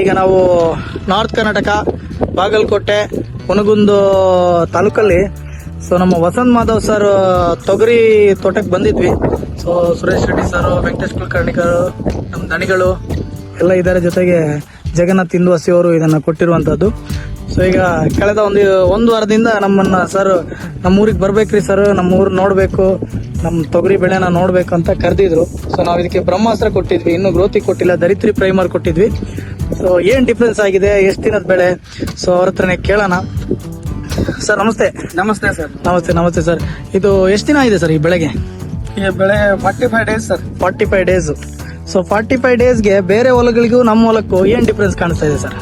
ಈಗ ನಾವು ನಾರ್ತ್ ಕರ್ನಾಟಕ, ಬಾಗಲಕೋಟೆ ಹುನಗುಂದು ತಾಲೂಕಲ್ಲಿ. ಸೊ ನಮ್ಮ ವಸಂತ್ ಮಾಧವ್ ಸರ್ ತೊಗರಿ ತೋಟಕ್ಕೆ ಬಂದಿದ್ವಿ. ಸೊ ಸುರೇಶ್ ರೆಡ್ಡಿ ಸರ್ ವೆಂಕಟೇಶ್ ಕುಲಕರ್ಣಿಕರ್, ನಮ್ಮ ದಣಿಗಳು ಎಲ್ಲ ಇದರ ಜೊತೆಗೆ ಜಗನ್ನಾಥ್ ಇಂದುವಸಿ ಅವರು ಇದನ್ನು ಕೊಟ್ಟಿರುವಂಥದ್ದು ಸೊ ಈಗ ಕಳೆದ ಒಂದು ಒಂದು ವಾರದಿಂದ ನಮ್ಮನ್ನ ಸರ್ ನಮ್ಮ ಊರಿಗೆ ಬರ್ಬೇಕ್ರಿ ಸರ್ ನಮ್ಮ ಊರು ನೋಡಬೇಕು, ನಮ್ಮ ತೊಗರಿ ಬೆಳೆನ ನೋಡಬೇಕು ಅಂತ ಕರೆದಿದ್ರು. ಸೊ ನಾವು ಇದಕ್ಕೆ ಬ್ರಹ್ಮಾಸ್ತ್ರ ಕೊಟ್ಟಿದ್ವಿ, ಇನ್ನೂ ಗ್ರೋತಿ ಕೊಟ್ಟಿಲ್ಲ ದರಿತ್ರಿ ಪ್ರೈಮರ್ ಕೊಟ್ಟಿದ್ವಿ. ಸೊ ಏನ್ ಡಿಫ್ರೆನ್ಸ್ ಆಗಿದೆ? ಎಷ್ಟು ದಿನದ ಬೆಳೆ? ಸೊ ಅವ್ರ ಹತ್ರನೇ ಕೇಳೋಣ. ಸರ್ ನಮಸ್ತೆ. ನಮಸ್ತೆ ಸರ್. ನಮಸ್ತೆ ನಮಸ್ತೆ ಸರ್. ಇದು ಎಷ್ಟು ದಿನ ಇದೆ ಸರ್ ಈ ಬೆಳೆಗೆ? ಈ ಬೆಳೆ forty five days sir. Forty five days so forty five ಡೇಸ್ಗೆ ಬೇರೆ ಹೊಲಗಳಿಗೂ ನಮ್ಮ ಹೊಲಕ್ಕೂ ಏನ್ ಡಿಫ್ರೆನ್ಸ್ ಕಾಣಿಸ್ತಾ ಇದೆ ಸರ್?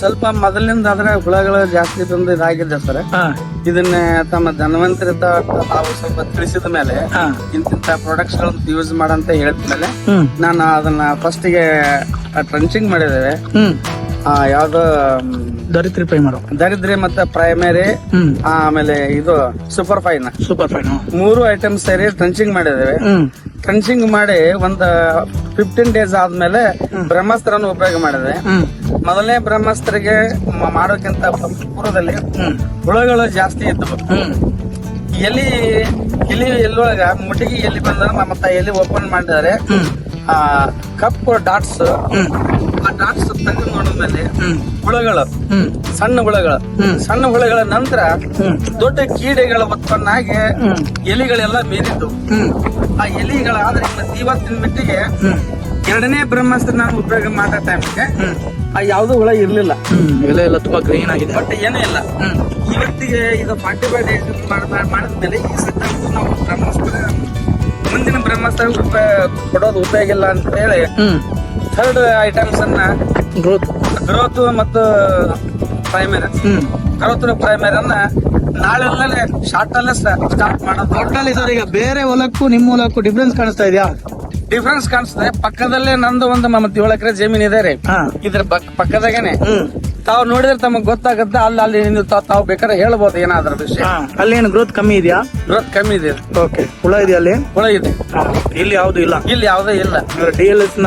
ಸ್ವಲ್ಪ ಮೊದಲಿನಿಂದ ಆದ್ರೆ ಹುಳಗಳು ಜಾಸ್ತಿ ಬಂದು ಇದಾಗಿದೆ ಸರ್. ಇದನ್ನ ತಮ್ಮ ಧನ್ವಂತರಿ ತಾವು ಸ್ವಲ್ಪ ತಿಳಿಸಿದ ಮೇಲೆ ಇಂತಿಂತ ಪ್ರಾಡಕ್ಟ್ಸ್ ಯೂಸ್ ಮಾಡಂತ ಹೇಳಿದ ಮೇಲೆ ನಾನು ಅದನ್ನ ಫಸ್ಟ್ಗೆ ಟ್ರಂಚಿಂಗ್ ಮಾಡಿದ್ದೇವೆ. ಹ್ಮ್. ಯಾವ್ದು ದರಿದ್ರಿ ದರಿತ್ರಿ ಪ್ರೈಮರ್ ದರಿದ್ರಿ ಮತ್ತೆ ಪ್ರೈಮರಿ ಆಮೇಲೆ ಇದು ಸೂಪರ್ ಫೈನ್ ಸೂಪರ್ ಫೈನ್ ಮೂರು ಐಟಮ್ಸ್ ಸೇರಿ ಟ್ರಂಚಿಂಗ್ ಮಾಡಿದ್ದೇವೆ. ಟ್ರಂಚಿಂಗ್ ಮಾಡಿ ಒಂದ್ ಫಿಫ್ಟೀನ್ ಡೇಸ್ ಆದ್ಮೇಲೆ ಬ್ರಹ್ಮಾಸ್ತ್ರನ ಉಪಯೋಗ ಮಾಡಿದೆ. ಮೊದಲನೇ ಬ್ರಹ್ಮಾಸ್ತ್ರಗೆ ಮಾಡೋಕ್ಕಿಂತ ಪೂರ್ವದಲ್ಲಿ ಹುಳಗಳು ಜಾಸ್ತಿ ಇದ್ದವು. ಎಲ್ಲಿ ಎಲ್ಲಿ ಎಲಿ ಮುಟಗಿ ಮುಟ್ಟಿಗೆ ಎಲ್ಲಿ ಬಂದ ಮತ್ತೆ ಎಲ್ಲಿ ಓಪನ್ ಮಾಡಿದ್ದಾರೆ. ಆ ಕಪ್ಪು ಡಾಟ್ಸ್ ಆ ಡಾಟ್ಸ್ ತೆಗೆದು ನೋಡಿದ್ಮೇಲೆ ಹುಳಗಳು ಸಣ್ಣ ಹುಳಗಳು. ಸಣ್ಣ ಹುಳಗಳ ನಂತರ ದೊಡ್ಡ ಕೀಡೆಗಳ ಉತ್ಪನ್ನಾಗಿ. ಎಲಿಗಳೆಲ್ಲ ಮೇಲಿದ್ದು ಆ ಎಲಿಗಳಾದ್ರೆ ಇವತ್ತಿನ ಮಟ್ಟಿಗೆ ಎರಡನೇ ಬ್ರಹ್ಮಾಸ್ತ್ರ ನಾನು ಉಪಯೋಗ ಮಾಡೋ ಟೈಮ್ಗೆ ಆ ಯಾವ್ದು ಹುಳ ಇರ್ಲಿಲ್ಲ. ಹ್ಮ್. ಎಲೆ ಎಲ್ಲ ತುಂಬಾ ಗ್ರೀನ್ ಆಗಿದೆ. ಬಟ್ ಏನೂ ಇಲ್ಲ. ಇವತ್ತಿಗೆ ಇದು ಫಾರ್ಟಿ ಫೈವ್ ಡೇಸ್ ಮಾಡಿದ್ಮೇಲೆ ಈ ಸಿದ್ಧಾಂತ ನಾವು ಬ್ರಹ್ಮಾಸ್ತ್ರ ಮುಂದಿನ ಬ್ರಹ್ಮಾಸ್ತ್ರ ಉಪ- ಕೊಡೋದು ಉಪಯೋಗ ಇಲ್ಲ ಅಂತ ಹೇಳಿ ಥರ್ಡ್ ಐಟಮ್ಸ್ ಅನ್ನ ಗ್ರೋತ್ ಗ್ರೋತ್ ಮತ್ತು ಪ್ರೈಮರಿ ಗ್ರೋತ್ ಪ್ರೈಮರಿ ಅನ್ನ ನಾಳೆಲ್ಲೇ ಶಾರ್ಟ್ ಅಲ್ಲೇ ಸ್ಟಾರ್ಟ್ ಮಾಡೋದು. ಒಟ್ಟಲ್ಲಿ ಸರ್ ಈಗ ಬೇರೆ ಹೊಲಕ್ಕೂ ನಿಮ್ಮ ಹೊಲಕ್ಕೂ ಡಿಫ್ರೆನ್ಸ್ ಕಾಣಿಸ್ತಾ ಇದೆಯಾ? ಡಿಫ್ರೆನ್ಸ್ ಕಾಣಿಸ್ತದೆ ಪಕ್ಕದಲ್ಲೇ ನಂದು ಒಂದು ಮತ್ತೆ ಏಳು ಎಕರೆ ಜಮೀನ್ ಇದೆ ರೀ. ಇದ್ರ ಪಕ್- ಪಕ್ಕದಾಗೇನೆ. ತಾವು ನೋಡಿದ್ರೆ ತಮಗ್ ಗೊತ್ತಾಗುತ್ತೆ ಅಲ್ಲಿ ಅಲ್ಲಿ ನೀವು ತಾವ್- ತಾವು ಬೇಕಾದ್ರೆ ಹೇಳ್ಬೋದು ಏನಾದ್ರ ವಿಷಯ. ಅಲ್ಲಿ ಅಲ್ಲೇನು ಗ್ರೋತ್ ಕಮ್ಮಿ ಇದೆಯಾ? ಗ್ರೋತ್ ಕಮ್ಮಿ ಇದೆ. ಓಕೆ ಹುಳ ಇದೆಯಾ ಅಲ್ಲಿ? ಹುಳ ಇದೆ. ಹಾ. ಇಲ್ಲಿ ಯಾವ್ದು ಇಲ್ಲ? ಇಲ್ಲಿ ಯಾವುದೇ ಇಲ್ಲ. ಡಿ ಎಲ್ ಎಸ್ನ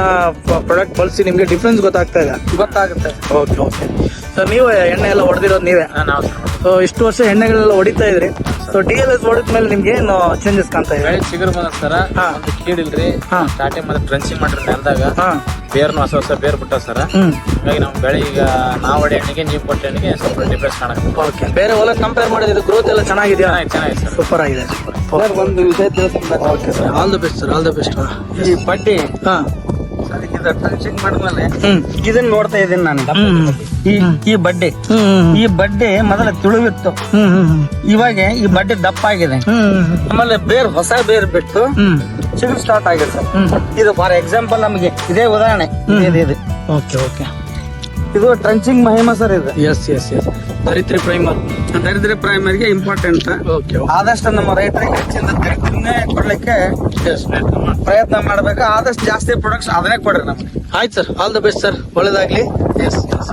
ಪ್ರಾಡಕ್ಟ್ ಬಳಸಿ ನಿಮ್ಗೆ ಡಿಫ್ರೆನ್ಸ್ ಗೊತ್ತಾಗ್ತಾ ಇದೆ? ಗೊತ್ತಾಗುತ್ತೆ. ಓಕೆ ಓಕೆ ಸರ್ ನೀವು ಎಣ್ಣೆ ಎಲ್ಲ ಹೊಡೆದಿರೋದು ನೀವೇ? ನಾವು ಸೊ ಇಷ್ಟು ವರ್ಷ ಎಣ್ಣೆಗಳೆಲ್ಲ ಹೊಡಿತಾ ಇದ್ರಿ? ಸೊ ಡಿ ಎಲ್ ಎಸ್ ಮೇಲೆ ನಿಮ್ಗೆ ಏನು ಚೇಂಜಸ್ ಕಾಣ್ತಾ ಇದೆ ಬೆಳೆ ಚಿಗುರು ಬಂದ ಸರ. ಹಾ. ಒಂದು ಹಾ. ಸ್ಟಾರ್ಟಿಂಗ್ ಮತ್ತೆ ಡ್ರೆಂಚಿಂಗ್ ಮಾಡ್ರಿ ನೆಲದಾಗ ಹಾ. ಬೇರ್ನು ಹೊಸ ಹೊಸ ಬೇರ್ ಬಿಟ್ಟ ಸರ. ಹ್ಮ್. ಹೀಗಾಗಿ ನಮ್ಮ ಬೆಳೆ ಈಗ ನಾವು ಹೊಡೆ ಹಣ್ಣಿಗೆ ನೀವು ಕೊಟ್ಟ ಹಣ್ಣಿಗೆ ಸ್ವಲ್ಪ ಡಿಫ್ರೆನ್ಸ್ ಕಾಣಕ್ಕೆ ಓಕೆ ಬೇರೆ ಹೊಲ ಕಂಪೇರ್ ಮಾಡಿದ್ರೆ ಗ್ರೋತ್ ಎಲ್ಲ ಚೆನ್ನಾಗಿದೆಯಾ? ಚೆನ್ನಾಗಿದೆ ಚೆನ್ನಾಗಿ ಸರ್. ಸೂಪರ್ ಆಗಿದೆ ಸರ್, ಒಂದು ವಿಷಯ sir all the best sir all the best ಈ ಬಡ್ಡಿ. ಹಾ. ಸರ್, ಇದು ಮಾಡಿದ್ಮೇಲೆ ಹ್ಮ್. ಇದನ್ನ ನೋಡ್ತಾ ಇದ್ದೀನಿ ನಾನು ಹ್ಮ್. ಈ ಈ ಬಡ್ಡಿ. ಹ್ಮ್ ಈ ಬಡ್ಡೆ ಮೊದಲ ತುಳುವಿತ್ತು. ಹ್ಮ್ ಇವಾಗ ಈ ಬಡ್ಡೆ ದಪ್ಪ ಆಗಿದೆ. ಹ್ಮ್ ಆಮೇಲೆ ಬೇರ್ ಹೊಸ ಬೇರ್ ಬಿಟ್ಟು ಹ್ಮ್. ಚಿಗುರು ಸ್ಟಾರ್ಟ್ ಆಗಿದೆ ಸರ್. ಹ್ಮ್. ಇದು ಫಾರ್ ಎಕ್ಸಾಂಪಲ್ ನಮಗೆ ಇದೇ ಉದಾಹರಣೆ. ಇದೆ ಇದು. Okay okay. ಇದು ಟ್ರಂಚಿಂಗ್ ಮಹಿಮ ಸರ್ ಇದು. Yes yes yes Dharitri primer ದರಿದ್ರ ಪ್ರೈಮರಿಗೆ ಇಂಪಾರ್ಟೆಂಟ್ ಓಕೆ ಆದಷ್ಟು ನಮ್ಮ ರೈತರಿಗೆ ಹೆಚ್ಚಿನ ದರಿದ್ರನ್ನೇ ಕೊಡ್ಲಿಕ್ಕೆ ಪ್ರಯತ್ನ ಮಾಡ್ಬೇಕು. ಆದಷ್ಟು ಜಾಸ್ತಿ ಪ್ರೊಡಕ್ಟ್ಸ್ ಅದನ್ನೇ ಕೊಡ್ರಿ ನಮ್ಗೆ. ಆಯ್ತು sir. All the best sir ಒಳ್ಳೇದಾಗ್ಲಿ. Yes yes